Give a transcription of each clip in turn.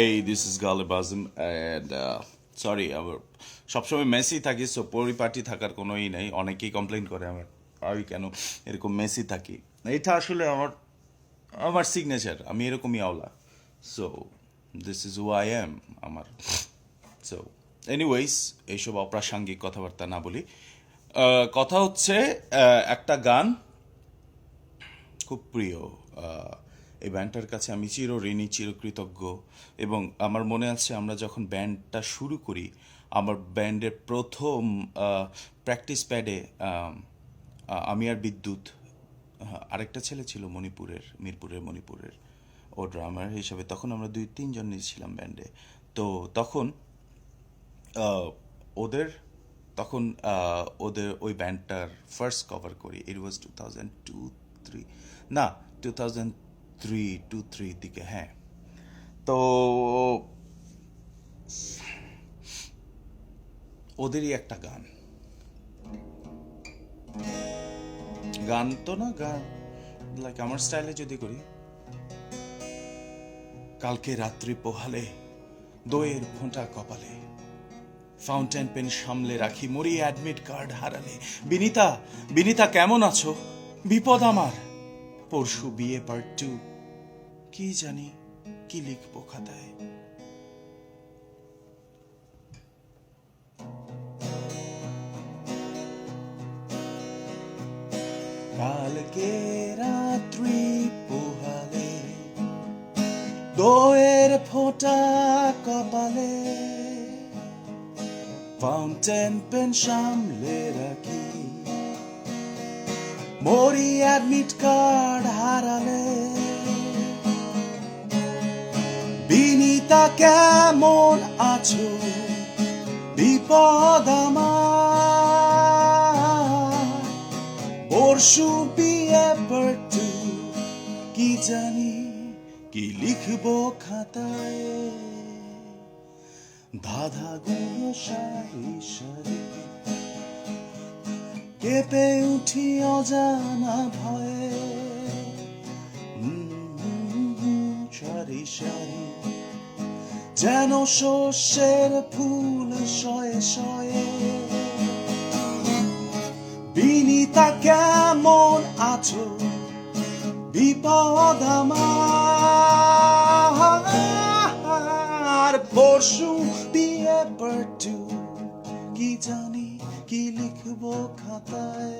এই this is গালে বাজম and sorry আমার সবসময় মেসি থাকি সো পরিপাটি থাকার কোনো ই নেই। অনেকেই কমপ্লেন করে আমার আমি কেন এরকম মেসি থাকি? এটা আসলে আমার আমার সিগনেচার আমি এরকমই আওলা। So this is who I am আমার। সো এনিওয়েজ এইসব অপ্রাসঙ্গিক কথাবার্তা না বলি। কথা হচ্ছে একটা গান খুব প্রিয় এই ব্যান্ডটার কাছে আমি চিরঋণী, চিরকৃতজ্ঞ এবং আমার মনে আছে আমরা যখন ব্যান্ডটা শুরু করি, আমার ব্যান্ডের প্রথম প্র্যাকটিস প্যাডে আমি আর বিদ্যুৎ আরেকটা ছেলে ছিল মণিপুরের, মিরপুরের মণিপুরের, ও ড্রামার হিসাবে, তখন আমরা দুই, তিনজন ছিলাম ব্যান্ডে। তো তখন ওদের তখন ওদের ওই ব্যান্ডটার ফার্স্ট কভার করি it was two thousand two three না টু থাউজেন্ড থ্রি টু থ্রির দিকে হ্যাঁ তো ওদেরই একটা গান। গান তো না, গান। লাইক আমার স্টাইলে যদি করি, কালকে রাত্রি পোহালে, দইয়ের ফোঁটা কপালে ফাউন্টেন পেন সামলে রাখি, মরি অ্যাডমিট কার্ড হারালে। বিনিতা বিনিতা, কেমন আছো? বিপদ আমার। পরশু বিয়ে পার্ট টু কি জানি, কি লিখব খাতায়? কালকে রাত্রি পোহালে, দোয়ের ফোঁটা কপালে, ফাউন্টেন পেন সামলে রাখি। মরি অ্যাডমিট কার্ড হারালে বিনিতা কেমন আছো? বিপদ আমার। পরশু বিয়ে পড়তু, কি জানি, কি লিখব খাতায়? ধাঁধা গুলো সারি সারি। কেঁপে উঠি অজানা ভয়ে। সারি সারি। যেন শস্যের ফুল শয়ে শয়ে। বিনিতা কেমন আছো? বিপদ আমার। পরশু বিয়ে পড়টু কি জানি, কি লিখব খাতায়।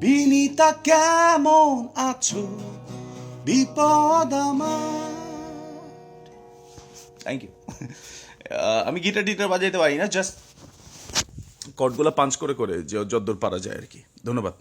বিনিতা কেমন আছো? বিপদ থ্যাংক ইউ আমি গিটার টিটার বাজাইতে পারি না জাস্ট কটগুলো পাঞ্চ করে করে যদ্দূর পারা যায় আর কি। ধন্যবাদ।